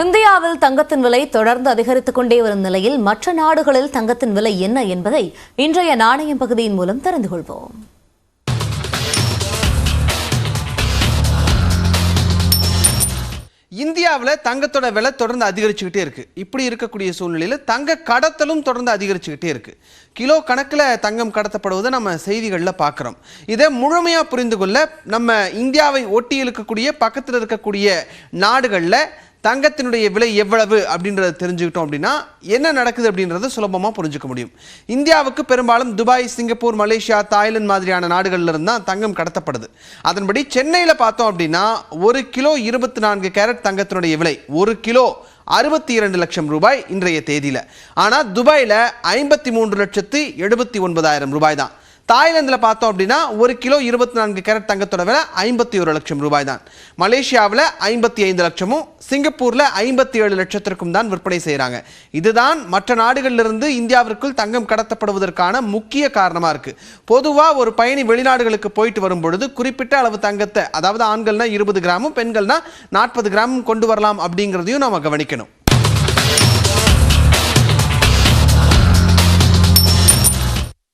இந்தியாவில் தங்கத்தின் விலை தொடர்ந்து அதிகரித்துக் கொண்டே வரும் நிலையில் மற்ற நாடுகளில் தங்கத்தின் விலை என்ன என்பதை இன்றைய நாணயம் பகுதியின் மூலம் தெரிந்து கொள்வோம். இந்தியாவில் தங்கத்தோட விலை தொடர்ந்து அதிகரிச்சுக்கிட்டே இருக்கு. இப்படி இருக்கக்கூடிய சூழ்நிலையில் தங்க கடத்தலும் தொடர்ந்து அதிகரிச்சுக்கிட்டே இருக்கு. கிலோ கணக்கில் தங்கம் கடத்தப்படுவதை நம்ம செய்திகளில் பார்க்குறோம் இதை முழுமையாக புரிந்து கொள்ள நம்ம இந்தியாவை ஒட்டி இருக்கக்கூடிய பக்கத்தில் இருக்கக்கூடிய நாடுகளில் தங்கத்தினுடைய விலை எவ்வளவு அப்படின்றத தெரிஞ்சுக்கிட்டோம் அப்படின்னா என்ன நடக்குது அப்படின்றத சுலபமாக புரிஞ்சுக்க முடியும். இந்தியாவுக்கு பெரும்பாலும் துபாய் சிங்கப்பூர் மலேசியா தாய்லாந்து மாதிரியான நாடுகளிலிருந்து தான் தங்கம் கடத்தப்படுது. அதன்படி சென்னையில் பார்த்தோம் அப்படின்னா ஒரு கிலோ இருபத்தி நான்கு கேரட் தங்கத்தினுடைய விலை ஒரு கிலோ அறுபத்தி இரண்டு லட்சம் ரூபாய் இன்றைய தேதியில். ஆனால் துபாயில் ஐம்பத்தி மூன்று லட்சத்து எழுபத்தி ஒன்பதாயிரம் ரூபாய் தான். தாய்லாந்தில் பார்த்தோம் அப்படின்னா ஒரு கிலோ இருபத்தி நான்கு கேரட் தங்கத்தோட விலை ஐம்பத்தி ஒரு லட்சம் ரூபாய் தான் மலேசியாவில் ஐம்பத்தி ஐந்து லட்சமும் சிங்கப்பூரில் ஐம்பத்தி ஏழு லட்சத்திற்கும் தான் விற்பனை செய்கிறாங்க இதுதான் மற்ற நாடுகளிலிருந்து இந்தியாவிற்குள் தங்கம் கடத்தப்படுவதற்கான முக்கிய காரணமாக இருக்குது பொதுவாக ஒரு பயணி வெளிநாடுகளுக்கு போயிட்டு வரும் பொழுது குறிப்பிட்ட அளவு தங்கத்தை அதாவது ஆண்கள்னா இருபது கிராமும் பெண்கள்னா நாற்பது கிராமும் கொண்டு வரலாம் அப்படிங்கிறதையும் நம்ம கவனிக்கணும்.